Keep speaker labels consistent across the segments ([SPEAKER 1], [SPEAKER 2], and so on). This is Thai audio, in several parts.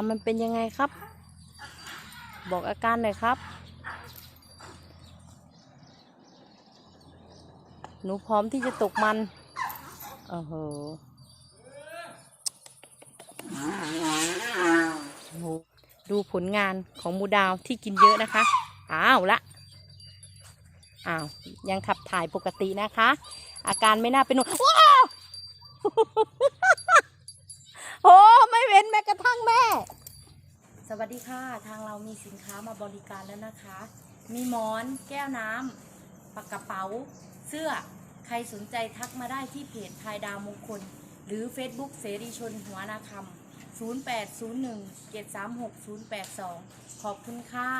[SPEAKER 1] การมันเป็นยังไงครับ บอกอาการหน่อยครับ หนูพร้อมที่จะตกมันโอ้โหโอ้โหดูผลงานของหมูดาวที่กินเยอะนะคะ อ้าวละ อ้าว ยังขับถ่ายปกตินะคะ อาการไม่น่าเป็นห่วงว้าว กระทั่งแม่ สวัสดีค่ะ ทางเรามีสินค้ามาบริการแล้วนะคะ มีหมอน แก้วน้ำปากกระเป๋า เสื้อ ใครสนใจทักมาได้ที่เพจพายดาวมงคล หรือ Facebook เสรีชนหัวนาคำ0801 736 082 ขอบคุณค่ะ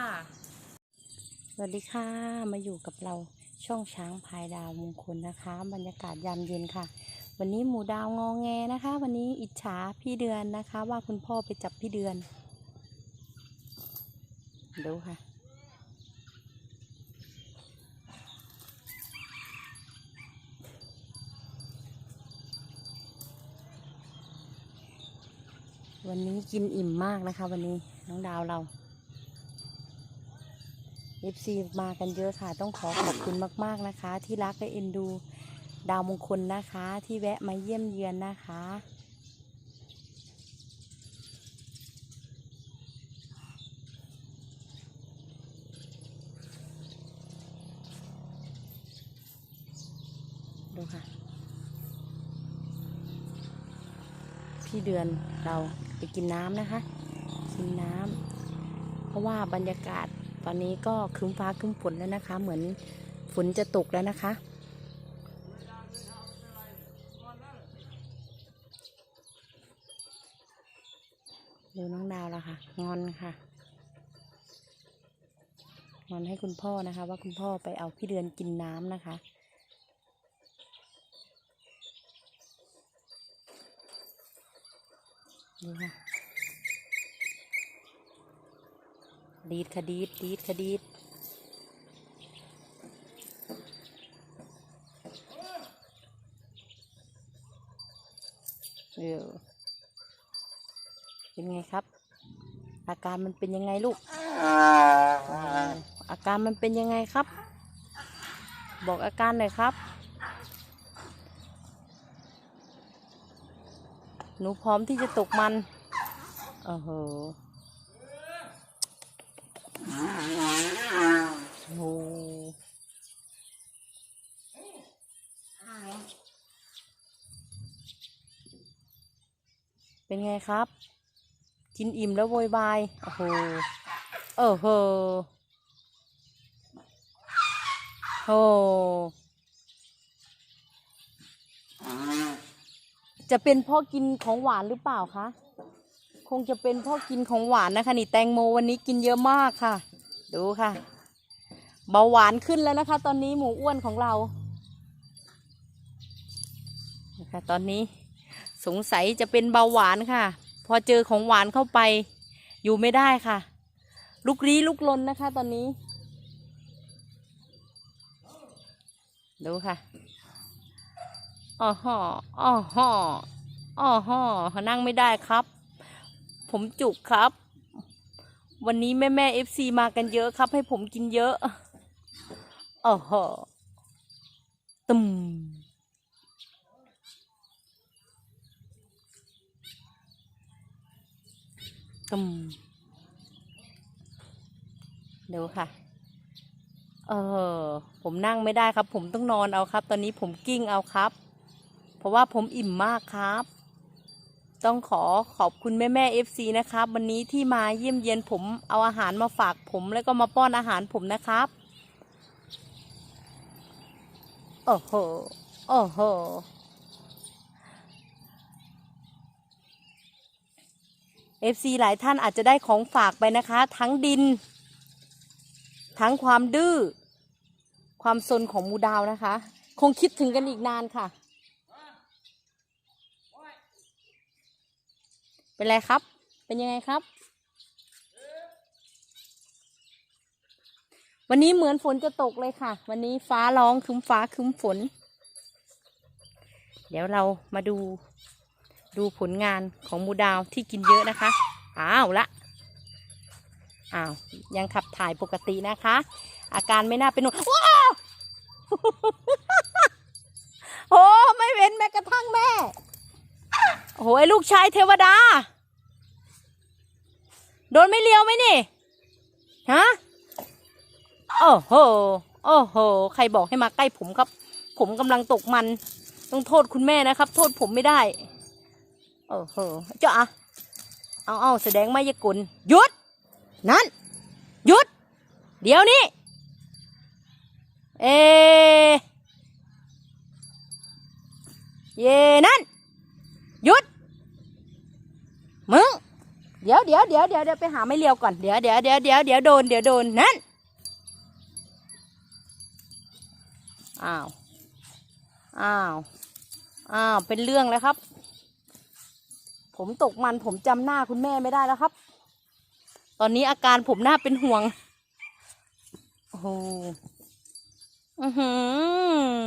[SPEAKER 1] สวัสดีค่ะ มาอยู่กับเราช่องช้างพายดาวมงคลนะคะ บรรยากาศยามเย็นค่ะ วันนี้หมูดาวงองแงนะคะ วันนี้อิจฉาพี่เดือนนะคะ ว่าคุณพ่อไปจับพี่เดือน ดูค่ะ วันนี้กินอิ่มมากนะคะ วันนี้น้องดาวเรา FC มากันเยอะค่ะ ต้องขอขอบคุณมาก ๆ นะคะ ที่รักและเอ็นดู ดาวมงคลนะคะ ที่แวะมาเยี่ยมเยือนนะคะ ดูค่ะ พี่เดือนเราไปกินน้ำนะคะ กินน้ำเพราะว่าบรรยากาศตอนนี้ก็ครึ้มฟ้าครึ้มฝนแล้วนะคะ เหมือนฝนจะตกแล้วนะคะ ดูน้องดาวแล้วค่ะ งอนค่ะ งอนให้คุณพ่อนะคะ ว่าคุณพ่อไปเอาพี่เดือนกินน้ำนะคะ ดูค่ะ ดีดคดีดดีดคดีดเออเป็นไงครับ อา การมันเป็นยังไงลูกเอออาการมันเป็นยังไงครับ บอกอาการหน่อยครับ หนูพร้อมที่จะตกมันโอ้โหโอ้โหเป็นไงครับ กินอิ่มแล้วโวยวายโอ้โหโอ้โหโอ้จะเป็นพ่อกินของหวานหรือเปล่าคะคงจะเป็นพ่อกินของหวานนะคะ นี่แตงโมวันนี้กินเยอะมากค่ะ ดูค่ะ เบาหวานขึ้นแล้วนะคะ ตอนนี้หมูอ้วนของเรานะคะตอนนี้สงสัยจะเป็นเบาหวานค่ะ อเจอของหวานเข้าไป อยู่ไม่ได้ค่ะ ลุกลี้ลุกลนนะคะ ตอนนี้ ดูค่ะอ๋อห่ออ๋อห่ออ๋อห่อนั่งไม่ได้ครับ ผมจุกครับ วันนี้แม่แม่เอฟซีมากันเยอะครับ ให้ผมกินเยอะอ๋อห่อตึม ตึมเดี๋ยวค่ะ เออ ผมนั่งไม่ได้ครับ ผมต้องนอนเอาครับ ตอนนี้ผมกิ้งเอาครับ เพราะว่าผมอิ่มมากครับ ต้องขอขอบคุณแม่แม่เอฟซีนะครับ วันนี้ที่มาเยี่ยมเยียนผมเอาอาหารมาฝากผมแล้วก็มาป้อนอาหารผมนะครับ โอ้โห โอ้โห เอฟซีหลายท่านอาจจะได้ของฝากไปนะคะ ทั้งดิน ทั้งความดื้อ ความซนของมูดาวนะคะ คงคิดถึงกันอีกนานค่ะ เป็นไรครับ เป็นยังไงครับ วันนี้เหมือนฝนจะตกเลยค่ะ วันนี้ฟ้าร้องคึ้มฟ้าคึ้มฝน เดี๋ยวเรามาดู ดูผลงานของมูดาวที่กินเยอะนะคะ อ้าวละ อ้าว ยังขับถ่ายปกตินะคะ อาการไม่น่าเป็นห่วงว้าวโอ้ไม่เว้นแม้กระทั่งแม่ โอ้โหไอ้ลูกชายเทวดา โดนไม่เลี้ยวไหมนี่ ฮะ โอ้โห โอ้โห ใครบอกให้มาใกล้ผมครับ ผมกำลังตกมัน ต้องโทษคุณแม่นะครับ โทษผมไม่ได้ โอ้โหเจ้าเอาเอาแสดงมายากลหยุด นั่น หยุด เดี๋ยวนี้ เอ เยนั่น หยุด มึง เดี๋ยวเดี๋ยวเดี๋ยวเดี๋ยวเดี๋ยวไปหาไม่เลียวก่อน เดี๋ยวเดี๋ยวเดี๋ยวเดี๋ยวเดี๋ยวโดนเดี๋ยวโดน นั่น อ้าว อ้าว อ้าว เป็นเรื่องแล้วครับ ผมตกมันผมจำหน้าคุณแม่ไม่ได้แล้วครับ ตอนนี้อาการผมน่าเป็นห่วง โอ้โหอือหือ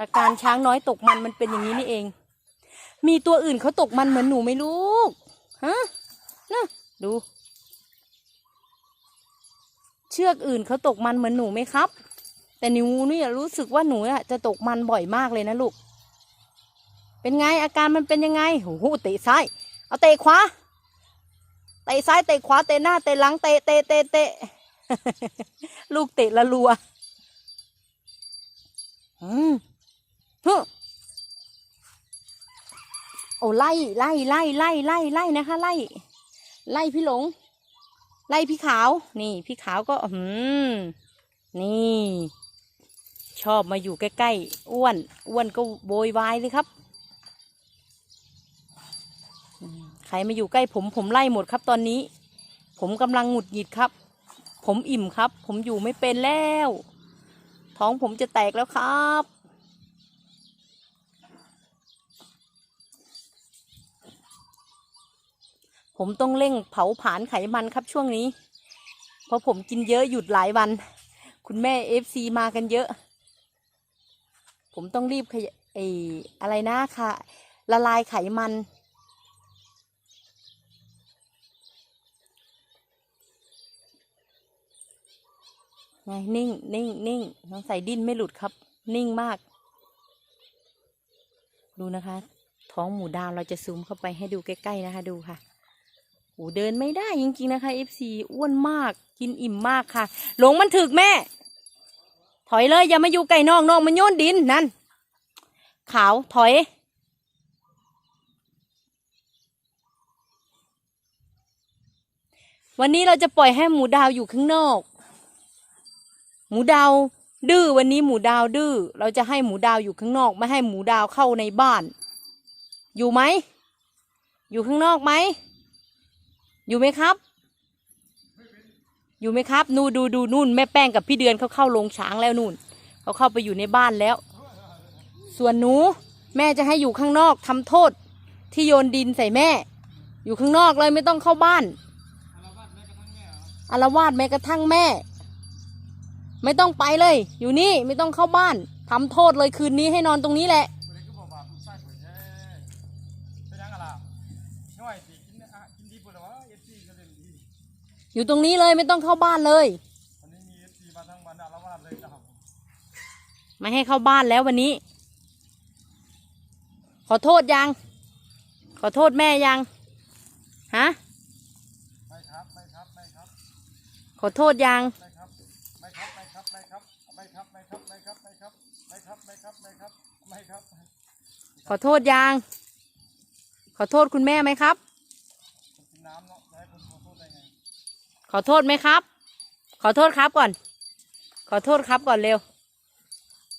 [SPEAKER 1] อาการช้างน้อยตกมันมันเป็นอย่างนี้นี่เอง มีตัวอื่นเขาตกมันเหมือนหนูไหมลูก ฮะนะดู เชือกอื่นเขาตกมันเหมือนหนูไหมครับ แต่หนูเนี่ยรู้สึกว่าหนูอะจะตกมันบ่อยมากเลยนะลูก เป็นไงอาการมันเป็นยังไงโอ้โหเตะซ้ายเอาเตะขวาเตะซ้ายเตะขวาเตะหน้าเตะหลังเตะเตะเตะเตะลูกเตะละรัวอืมฮึโอ้ไล่ไล่ไล่ไล่ไล่ไล่นะคะ ไล่ ไล่พี่หลง ไล่พี่ขาว นี่ พี่ขาวก็อืมนี่ ชอบมาอยู่ใกล้ๆอ้วน อ้วนก็โวยวายเลยครับอืม ใครมาอยู่ใกล้ผมผมไล่หมดครับตอนนี้ ผมกำลังหงุดหงิดครับ ผมอิ่มครับ ผมอยู่ไม่เป็นแล้ว ท้องผมจะแตกแล้วครับผมต้องเร่งเผาผลาญไขมันครับช่วงนี้ เพราะผมกินเยอะหยุดหลายวัน คุณแม่เอฟซีมากันเยอะ ผมต้องรีบขยไออะไรนะค่ะ ละลายไขมัน ไงนิ่งนิ่งนิ่งน้องใส่ดิ้นไม่หลุดครับ นิ่งมาก ดูนะคะ ท้องหมูดาวเราจะซูมเข้าไปให้ดูใกล้ๆนะคะ ดูค่ะโอ้เดินไม่ได้จริงๆนะคะ FC อ้วนมากกินอิ่มมากค่ะ หลงมันถึกแม่ ถอยเลยอย่ามาอยู่ไก่นอกนอกมันโยนดินนั่น ขาวถอย วันนี้เราจะปล่อยให้หมูดาวอยู่ข้างนอก หมูดาวดื้อวันนี้หมูดาวดื้อเราจะให้หมูดาวอยู่ข้างนอก ไม่ให้หมูดาวเข้าในบ้าน อยู่ไหม อยู่ข้างนอกไหม อยู่ไหมครับ อยู่ไหมครับ นูดูดูนู่นแม่แป้งกับพี่เดือนเขาเข้าโรงช้างแล้วนู่นเขาเข้าไปอยู่ในบ้านแล้ว ส่วนหนูแม่จะให้อยู่ข้างนอกทำโทษ ที่โยนดินใส่แม่ อยู่ข้างนอกเลยไม่ต้องเข้าบ้านอารวาสแม้กระทั่งแม่ ไม่ต้องไปเลย อยู่นี่ไม่ต้องเข้าบ้านทำโทษเลยคืนนี้ให้นอนตรงนี้แหละ
[SPEAKER 2] คนนี้ก็บอกว่าผู้ชายเปิดแท้เป็นยังไงล่ะน้อยสิกินอะกินดีปุ่นหรอวะเอฟซีก็เล่นดี
[SPEAKER 1] อยู่ตรงนี้เลยไม่ต้องเข้าบ้านเลย
[SPEAKER 2] วันนี้มีเอฟซีมาทั้งวันอะแล้วว่าเลยนะครับ
[SPEAKER 1] ไม่ให้เข้าบ้านแล้ววันนี้ ขอโทษยัง ขอโทษแม่ยังฮะ
[SPEAKER 2] ไม่ครับไม่ครับไม่ครับ
[SPEAKER 1] ขอโทษยัง
[SPEAKER 2] ครับไม่ครับไม่ครับไม่ครับไม่ครับไม่ครับไม่ครับ
[SPEAKER 1] ขอโทษยังขอโทษคุณแม่ไหมครับ
[SPEAKER 2] กินน้ำเนาะจะให้ผมขอโทษได้ไง
[SPEAKER 1] ขอโทษไหมครับ ขอโทษครับก่อน ขอโทษครับก่อนเร็ว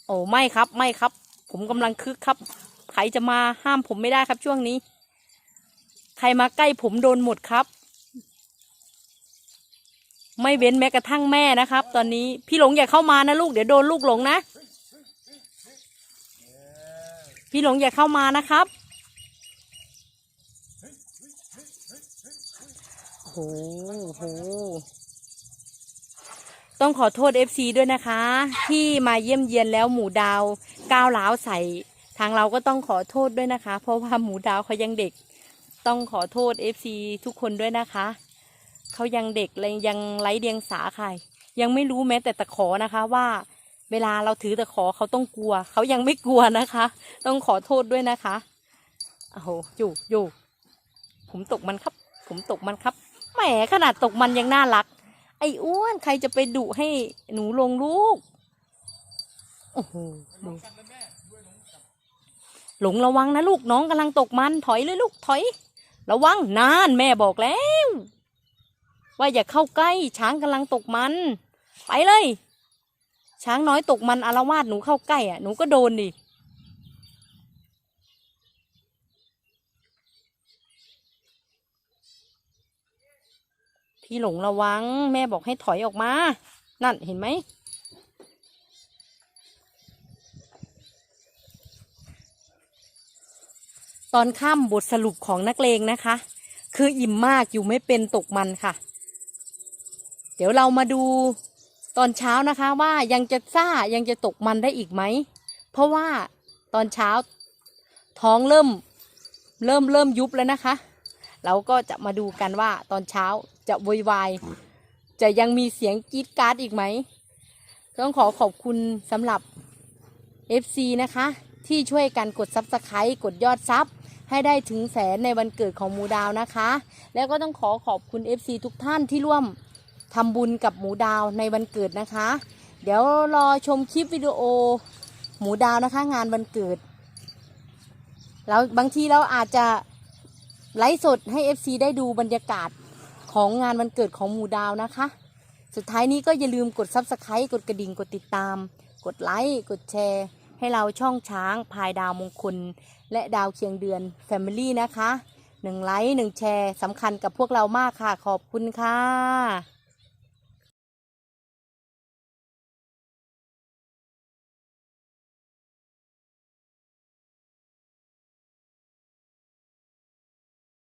[SPEAKER 1] โอ้ไม่ครับไม่ครับ ผมกำลังคึกครับ ใครจะมาห้ามผมไม่ได้ครับช่วงนี้ ใครมาใกล้ผมโดนหมดครับ ไม่เว้นแม้กระทั่งแม่นะครับ ตอนนี้พี่หลงอย่าเข้ามานะลูกเดี๋ยวโดนลูกหลงนะ พี่หลงอย่าเข้ามานะครับโอ้โหโหต้องขอโทษ FC ด้วยนะคะ ที่มาเยี่ยมเยียนแล้วหมูดาวก้าวร้าวใส่ ทางเราก็ต้องขอโทษด้วยนะคะ เพราะว่าหมูดาวเขายังเด็ก ต้องขอโทษ FC ทุกคนด้วยนะคะ เขายังเด็กเลยยังไร้เดียงสาค่ะ ยังไม่รู้แม้แต่ตะขอนะคะว่า เวลาเราถือตะขอเขาต้องกลัว เขายังไม่กลัวนะคะ ต้องขอโทษด้วยนะคะโอ้โหอยู่อยู่ผมตกมันครับ ผมตกมันครับแหมขนาดตกมันยังน่ารัก ไอ้อ้วนใครจะไปดุให้หนูลงลูกโอ้โหดู
[SPEAKER 2] กันแล้วแม่ด้วยน้องกับ
[SPEAKER 1] หลงระวังนะลูกน้องกำลังตกมันถอยเลยลูกถอย ระวังนานแม่บอกแล้ว ว่าอย่าเข้าใกล้ช้างกำลังตกมัน ไปเลย ช้างน้อยตกมันอารวาสหนูเข้าใกล้อะหนูก็โดนดิพี่หลงระวัง แม่บอกให้ถอยออกมา นั่นเห็นไหมตอนค่ำบทสรุปของนักเลงนะคะ คืออิ่มมากอยู่ไม่เป็นตกมันค่ะ เดี๋ยวเรามาดูตอนเช้านะคะว่ายังจะซ่ายังจะตกมันได้อีกไหม เพราะว่าตอนเช้าท้องเริ่มเริ่มเริ่มยุบแล้วนะคะ เราก็จะมาดูกันว่าตอนเช้าจะโวยวายจะยังมีเสียงกรีดการ์ดอีกไหม ต้องขอขอบคุณสำหรับ FC นะคะ ที่ช่วยกันกด Subscribe กดยอดซับให้ได้ถึงแสนในวันเกิดของมูดาวนะคะ แล้วก็ต้องขอขอบคุณ FC ทุกท่านที่ร่วม ทำบุญกับหมูดาวในวันเกิดนะคะ เดี๋ยวรอชมคลิปวิดีโอหมูดาวนะคะ งานวันเกิดแล้วบางทีเราอาจจะไลฟ์สดให้ FC ได้ดูบรรยากาศของงานวันเกิดของหมูดาวนะคะ สุดท้ายนี้ก็อย่าลืมกด Subscribe กดกระดิ่งกดติดตาม กดไลค์กดแชร์ ให้เราช่องช้างพายดาวมงคล และดาวเคียงเดือน Family นะคะหนึ่งไลค์หนึ่งแชร์สำคัญกับพวกเรามากค่ะ ขอบคุณค่ะ